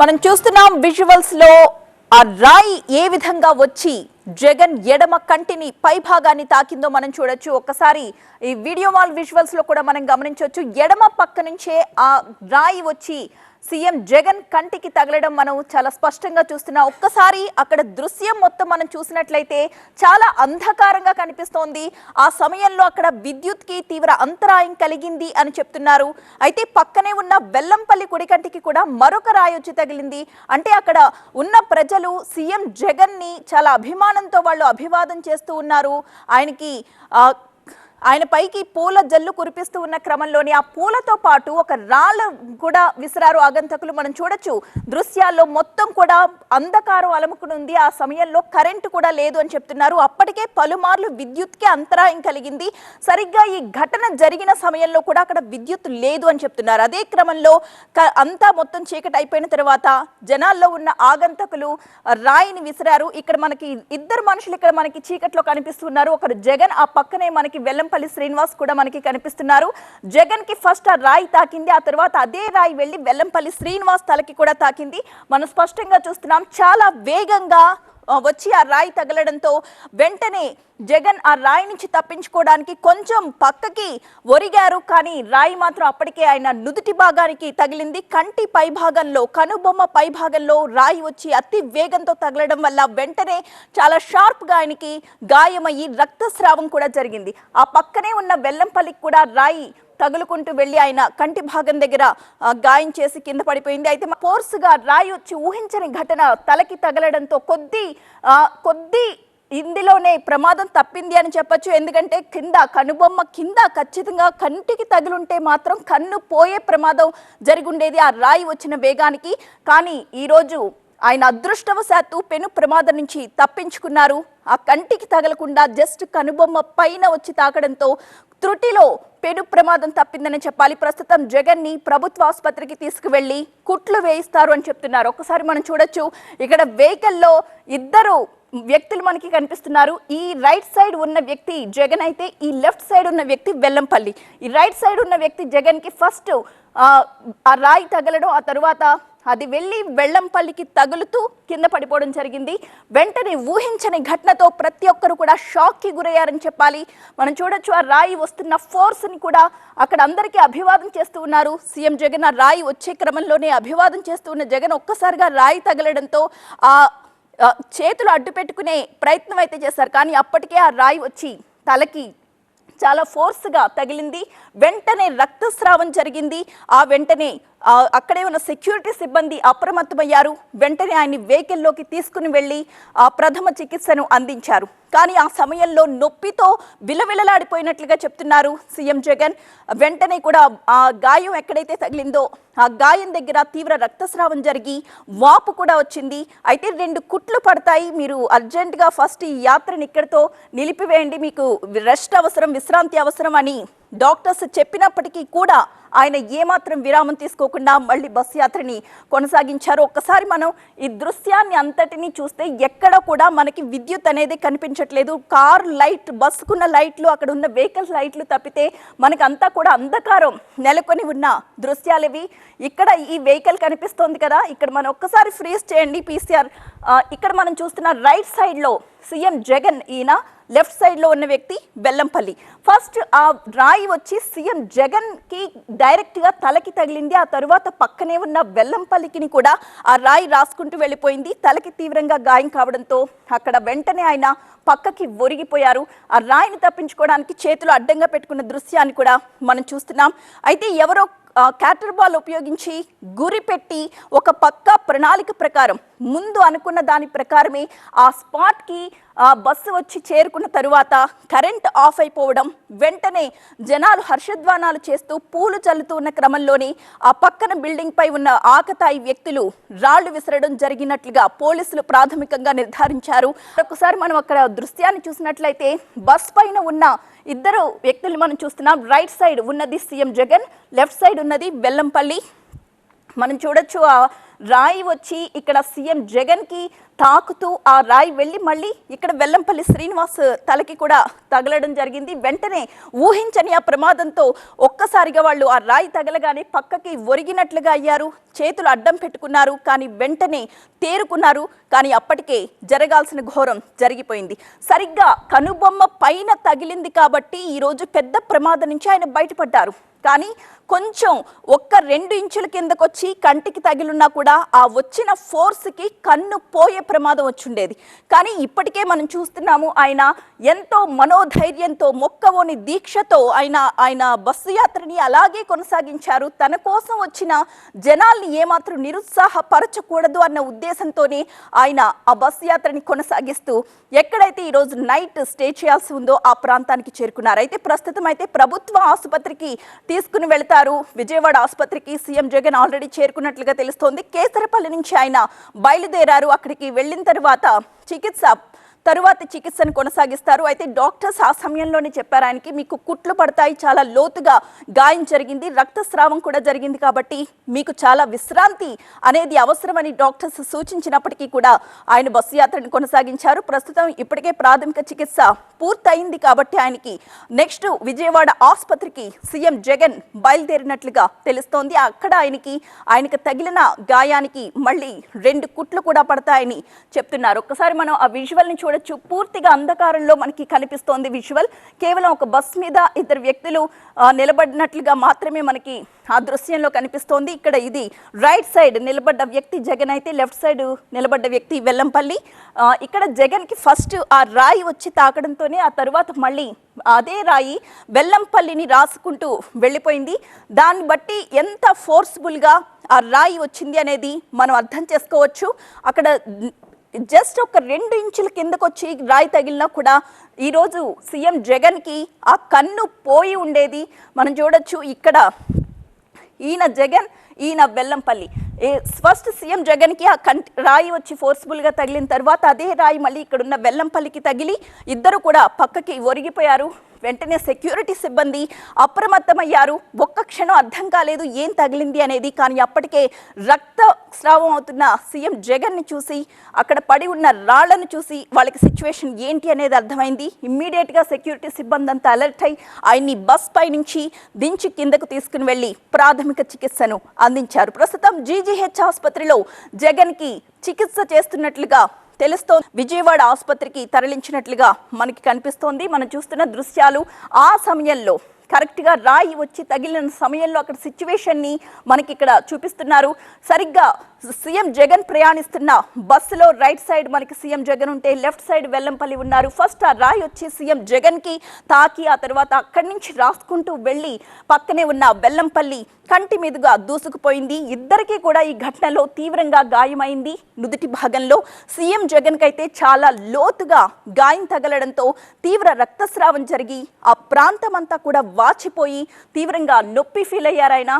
మనం చూస్తున్నాం విజువల్స్లో ఆ రాయి ఏ విధంగా వచ్చి జగన్ ఎడమ కంటిని పై భాగాన్ని తాకిందో మనం చూడొచ్చు. ఒక్కసారి ఈ వీడియో వాల్ విజువల్స్లో కూడా మనం గమనించవచ్చు ఎడమ పక్క నుంచే ఆ రాయి వచ్చి సీఎం జగన్ కంటికి తగలడం మనం చాలా స్పష్టంగా చూస్తున్నాం. ఒక్కసారి అక్కడ దృశ్యం మొత్తం మనం చూసినట్లయితే చాలా అంధకారంగా కనిపిస్తోంది. ఆ సమయంలో అక్కడ విద్యుత్కి తీవ్ర అంతరాయం కలిగింది అని చెప్తున్నారు. అయితే పక్కనే ఉన్న వెల్లంపల్లి కుడికంటికి కూడా మరొక రాయి వచ్చి తగిలింది. అంటే అక్కడ ఉన్న ప్రజలు సీఎం జగన్ని చాలా అభిమానంతో వాళ్ళు అభివాదం చేస్తూ ఉన్నారు. ఆయనకి ఆ, ఆయన పైకి పూల జల్లు కురిపిస్తూ ఉన్న క్రమంలోనే ఆ పూలతో పాటు ఒక రాళ్ళ కూడా విసిరారు ఆగంతకులు. మనం చూడొచ్చు దృశ్యాల్లో మొత్తం కూడా అంధకారం అలముకుని ఉంది ఆ సమయంలో కరెంటు కూడా లేదు అని చెప్తున్నారు. అప్పటికే పలుమార్లు విద్యుత్కి అంతరాయం కలిగింది. సరిగ్గా ఈ ఘటన జరిగిన సమయంలో కూడా అక్కడ విద్యుత్ లేదు అని చెప్తున్నారు. అదే క్రమంలో క- అంతా మొత్తం చీకటి అయిపోయిన తర్వాత జనాల్లో ఉన్న ఆగంతకులు రాయిని విసిరారు. ఇక్కడ మనకి ఇద్దరు మనుషులు ఇక్కడ మనకి చీకట్లో కనిపిస్తున్నారు. ఒకరు జగన్ ఆ పక్కనే మనకి తాడేపల్లి శ్రీనివాస్ కూడా మనకి కనిపిస్తున్నారు. జగన్కి ఫస్ట్ ఆ రాయి తాకింది ఆ తర్వాత అదే రాయి వెళ్ళి వెల్లంపల్లి శ్రీనివాస్ తలకి కూడా తాకింది. మనం స్పష్టంగా చూస్తున్నాం చాలా వేగంగా వచ్చి ఆ రాయి తగలడంతో వెంటనే జగన్ ఆ రాయి నుంచి తప్పించుకోవడానికి కొంచెం పక్కకి ఒరిగారు. కానీ రాయి మాత్రం అప్పటికే ఆయన నుదుటి భాగానికి తగిలింది. కంటి పై భాగంలో కనుబొమ్మ పై భాగంలో రాయి వచ్చి అతి వేగంతో తగలడం వల్ల వెంటనే చాలా షార్ప్గా ఆయనకి గాయమయ్యి రక్తస్రావం కూడా జరిగింది. ఆ పక్కనే ఉన్న వెల్లంపల్లికి కూడా రాయి తగులుకుంటూ వెళ్ళి ఆయన కంటి భాగం దగ్గర గాయం చేసి కింద పడిపోయింది. అయితే ఫోర్స్గా రాయి వచ్చి ఊహించని ఘటన తలకి తగలడంతో కొద్ది కొద్ది ఇందులోనే ప్రమాదం తప్పింది అని చెప్పొచ్చు. ఎందుకంటే కింద కనుబొమ్మ కింద ఖచ్చితంగా కంటికి తగులుంటే మాత్రం కన్ను పోయే ప్రమాదం జరిగుండేది ఆ రాయి వచ్చిన వేగానికి. కానీ ఈరోజు ఆయన అదృష్టవశాత్తు పెను ప్రమాదం నుంచి తప్పించుకున్నారు. ఆ కంటికి తగలకుండా జస్ట్ కనుబొమ్మ పైన వచ్చి తాకడంతో త్రుటిలో పెను ప్రమాదం తప్పిందని చెప్పాలి. ప్రస్తుతం జగన్ని ప్రభుత్వ ఆసుపత్రికి తీసుకువెళ్ళి కుట్లు వేయిస్తారు అని చెప్తున్నారు. ఒకసారి మనం చూడొచ్చు. ఇక్కడ వెహికల్లో ఇద్దరు వ్యక్తులు మనకి కనిపిస్తున్నారు. ఈ రైట్ సైడ్ ఉన్న వ్యక్తి జగన్ అయితే ఈ లెఫ్ట్ సైడ్ ఉన్న వ్యక్తి వెల్లంపల్లి. ఈ రైట్ సైడ్ ఉన్న వ్యక్తి జగన్కి ఫస్ట్ ఆ రాయి తగలడం ఆ తరువాత అది వెళ్ళి వెళ్ళంపల్లికి తగులుతూ కింద పడిపోవడం జరిగింది. వెంటనే ఊహించని ఘటనతో ప్రతి ఒక్కరు కూడా షాక్కి గురయ్యారని చెప్పాలి. మనం చూడొచ్చు ఆ రాయి వస్తున్న ఫోర్స్ని కూడా అక్కడ అందరికీ అభివాదం చేస్తూ ఉన్నారు. సీఎం జగన్ ఆ రాయి వచ్చే క్రమంలోనే అభివాదం చేస్తూ ఉన్న జగన్ ఒక్కసారిగా రాయి తగలడంతో ఆ చేతులు అడ్డు పెట్టుకునే ప్రయత్నం అయితే చేశారు. కానీ అప్పటికే ఆ రాయి వచ్చి తలకి చాలా ఫోర్స్గా తగిలింది. వెంటనే రక్తస్రావం జరిగింది. ఆ వెంటనే అక్కడే ఉన్న సెక్యూరిటీ సిబ్బంది అప్రమత్తమయ్యారు. వెంటనే ఆయన్ని వెహికల్లోకి తీసుకుని వెళ్ళి ఆ ప్రథమ చికిత్సను అందించారు. కానీ ఆ సమయంలో నొప్పితో విలవిలలాడిపోయినట్లుగా చెప్తున్నారు సీఎం జగన్. వెంటనే కూడా ఆ గాయం ఎక్కడైతే తగిలిందో ఆ గాయం దగ్గర తీవ్ర రక్తస్రావం జరిగి వాపు కూడా వచ్చింది. అయితే రెండు కుట్లు పడతాయి. మీరు అర్జెంటుగా ఫస్ట్ ఈ యాత్రని ఇక్కడితో నిలిపివేయండి. మీకు రెస్ట్ అవసరం విశ్రాంతి అవసరం అని డాక్టర్స్ చెప్పినప్పటికీ కూడా ఆయన ఏమాత్రం విరామం తీసుకోకుండా మళ్ళీ బస్సు యాత్రని కొనసాగించారు. ఒక్కసారి మనం ఈ దృశ్యాన్ని అంతటినీ చూస్తే ఎక్కడ కూడా మనకి విద్యుత్ అనేది కనిపించట్లేదు. కార్ లైట్ బస్సుకున్న లైట్లు అక్కడ ఉన్న వెహికల్స్ లైట్లు తప్పితే మనకి అంతా కూడా అంధకారం నెలకొని ఉన్న దృశ్యాలు ఇవి ఇక్కడ ఈ వెహికల్ కనిపిస్తోంది కదా ఇక్కడ మనం ఒక్కసారి ఫ్రీజ్ చేయండి పీసీఆర్. ఇక్కడ మనం చూస్తున్న రైట్ సైడ్లో సీఎం జగన్ ఈయన లెఫ్ట్ సైడ్లో ఉన్న వ్యక్తి బెల్లంపల్లి. ఫస్ట్ ఆ రాయి వచ్చి సీఎం జగన్కి డైరెక్ట్గా తలకి తగిలింది. ఆ తరువాత పక్కనే ఉన్న బెల్లంపల్లికిని కూడా ఆ రాయి రాసుకుంటూ వెళ్ళిపోయింది. తలకి తీవ్రంగా గాయం కావడంతో అక్కడ వెంటనే ఆయన పక్కకి ఒరిగిపోయారు. ఆ రాయిని తప్పించుకోవడానికి చేతులు అడ్డంగా పెట్టుకున్న దృశ్యాన్ని కూడా మనం చూస్తున్నాం. అయితే ఎవరో క్యాటర్ బాల్ ఉపయోగించి గురి పెట్టి ఒక పక్క ప్రణాళిక ప్రకారం ముందు అనుకున్న దాని ప్రకారమే ఆ స్పాట్కి బస్సు వచ్చి చేరుకున్న తరువాత కరెంట్ ఆఫ్ అయిపోవడం వెంటనే జనాలు హర్షధ్వానాలు చేస్తూ పూలు చల్లుతూ ఉన్న క్రమంలోనే ఆ పక్కన బిల్డింగ్ పై ఉన్న ఆకతాయి వ్యక్తులు రాళ్ళు విసరడం జరిగినట్లుగా పోలీసులు ప్రాథమికంగా నిర్ధారించారు. ఒకసారి మనం అక్కడ దృశ్యాన్ని చూసినట్లయితే బస్ పైన ఉన్న ఇద్దరు వ్యక్తులు మనం చూస్తున్నాం. రైట్ సైడ్ ఉన్నది సీఎం జగన్ లెఫ్ట్ సైడ్ ఉన్నది బెల్లంపల్లి. మనం చూడొచ్చు ఆ రాయి వచ్చి ఇక్కడ సీఎం జగన్కి తాకుతూ ఆ రాయి వెళ్ళి మళ్ళీ ఇక్కడ వెల్లంపల్లి శ్రీనివాస్ తలకి కూడా తగలడం జరిగింది. వెంటనే ఊహించని ఆ ప్రమాదంతో ఒక్కసారిగా వాళ్ళు ఆ రాయి తగలగానే పక్కకి ఒరిగినట్లుగా అయ్యారు. చేతులు అడ్డం పెట్టుకున్నారు కానీ వెంటనే తేరుకున్నారు. కానీ అప్పటికే జరగాల్సిన ఘోరం జరిగిపోయింది. సరిగ్గా కనుబొమ్మ పైన తగిలింది కాబట్టి ఈరోజు పెద్ద ప్రమాదం నుంచి ఆయన బయటపడ్డారు. కానీ కొంచెం ఒక్క రెండు ఇంచుల కిందకొచ్చి కంటికి తగిలున్నా కూడా ఆ వచ్చిన ఫోర్స్కి కన్ను పోయే ప్రమాదం వచ్చుండేది. కానీ ఇప్పటికే మనం చూస్తున్నాము ఆయన ఎంతో మనోధైర్యంతో మొక్కవోని దీక్షతో ఆయన ఆయన బస్సు యాత్రని అలాగే కొనసాగించారు. తన కోసం వచ్చిన జనాల్ని ఏమాత్రం నిరుత్సాహపరచకూడదు అన్న ఉద్దేశంతోనే ఆయన ఆ బస్సు యాత్రని కొనసాగిస్తూ ఎక్కడైతే ఈరోజు నైట్ స్టే చేయాల్సి ఉందో ఆ ప్రాంతానికి చేరుకున్నారు. అయితే ప్రస్తుతం అయితే ప్రభుత్వ ఆసుపత్రికి తీసుకుని వెళతారు. విజయవాడ ఆసుపత్రికి సీఎం జగన్ ఆల్రెడీ చేరుకున్నట్లుగా తెలుస్తోంది. కేసరపల్లి నుంచి ఆయన బయలుదేరారు. అక్కడికి వెళ్ళిన తర్వాత చికిత్స తరువాత చికిత్సను కొనసాగిస్తారు. అయితే డాక్టర్స్ ఆ సమయంలోనే చెప్పారు ఆయనకి మీకు కుట్లు పడతాయి చాలా లోతుగా గాయం జరిగింది రక్తస్రావం కూడా జరిగింది కాబట్టి మీకు చాలా విశ్రాంతి అనేది అవసరమని డాక్టర్స్ సూచించినప్పటికీ కూడా ఆయన బస్సు యాత్రను కొనసాగించారు. ప్రస్తుతం ఇప్పటికే ప్రాథమిక చికిత్స పూర్తయింది కాబట్టి ఆయనకి నెక్స్ట్ విజయవాడ ఆసుపత్రికి సీఎం జగన్ బయలుదేరినట్లుగా తెలుస్తోంది. అక్కడ ఆయనకి ఆయనకు తగిలిన గాయానికి మళ్ళీ రెండు కుట్లు కూడా పడతాయని చెప్తున్నారు. ఒక్కసారి మనం ఆ విజువల్ని చూడ చూడొచ్చు పూర్తిగా అంధకారంలో మనకి కనిపిస్తోంది విజువల్. కేవలం ఒక బస్ మీద ఇద్దరు వ్యక్తులు నిలబడినట్లుగా మాత్రమే మనకి ఆ దృశ్యంలో కనిపిస్తోంది. ఇక్కడ ఇది రైట్ సైడ్ నిలబడ్డ వ్యక్తి జగన్ అయితే లెఫ్ట్ సైడ్ నిలబడ్డ వ్యక్తి వెల్లంపల్లి. ఇక్కడ జగన్కి ఫస్ట్ ఆ రాయి వచ్చి తాకడంతోనే ఆ తరువాత మళ్ళీ అదే రాయి వెల్లంపల్లిని రాసుకుంటూ వెళ్ళిపోయింది. దాన్ని బట్టి ఎంత ఫోర్స్ఫుల్గా ఆ రాయి వచ్చింది అనేది మనం అర్థం చేసుకోవచ్చు. అక్కడ జస్ట్ ఒక రెండు ఇంచుల కిందకు వచ్చి రాయి తగిలినా కూడా ఈరోజు సీఎం జగన్కి ఆ కన్ను పోయి ఉండేది. మనం చూడొచ్చు ఇక్కడ ఈయన జగన్ ఈయన బెల్లంపల్లి ఏ ఫస్ట్ సీఎం జగన్కి ఆ కంటి రాయి వచ్చి ఫోర్స్ఫుల్గా తగిలిన తర్వాత అదే రాయి మళ్ళీ ఇక్కడున్న బెల్లంపల్లికి తగిలి ఇద్దరు కూడా పక్కకి ఒరిగిపోయారు. వెంటనే సెక్యూరిటీ సిబ్బంది అప్రమత్తమయ్యారు. ఒక్క క్షణం అర్థం కాలేదు ఏం తగిలింది అనేది. కానీ అప్పటికే రక్త స్రావం అవుతున్న సీఎం జగన్ని చూసి అక్కడ పడి ఉన్న రాళ్ళను చూసి వాళ్ళకి సిచ్యువేషన్ ఏంటి అనేది అర్థమైంది. ఇమ్మీడియట్గా సెక్యూరిటీ సిబ్బంది అంతా అలర్ట్ అయి ఆయన్ని బస్ పై నుంచి దించి కిందకు తీసుకుని వెళ్ళి ప్రాథమిక చికిత్సను అందించారు. ప్రస్తుతం జీజీహెచ్ ఆసుపత్రిలో జగన్కి చికిత్స చేస్తున్నట్లుగా తెలుస్తోంది. విజయవాడ ఆసుపత్రికి తరలించినట్లుగా మనకి కనిపిస్తోంది. మనం చూస్తున్న దృశ్యాలు ఆ సమయంలో. కరెక్ట్గా రాయి వచ్చి తగిలిన సమయంలో అక్కడ సిచ్యువేషన్ని మనకి ఇక్కడ చూపిస్తున్నారు. సరిగ్గా సీఎం జగన్ ప్రయాణిస్తున్న బస్సులో రైట్ సైడ్ మనకి సీఎం జగన్ ఉంటే లెఫ్ట్ సైడ్ వెల్లంపల్లి ఉన్నారు. ఫస్ట్ ఆ రాయి వచ్చి సీఎం జగన్కి తాకి ఆ తర్వాత అక్కడి నుంచి రాసుకుంటూ వెళ్ళి పక్కనే ఉన్న వెల్లంపల్లి కంటి మీదుగా దూసుకుపోయింది. ఇద్దరికీ కూడా ఈ ఘటనలో తీవ్రంగా గాయమైంది. నుదుటి భాగంలో సీఎం జగన్ కైతే చాలా లోతుగా గాయం తగలడంతో తీవ్ర రక్తస్రావం జరిగి ఆ ప్రాంతం అంతా కూడా వాచిపోయి తీవ్రంగా నొప్పి ఫీల్ అయ్యారాయన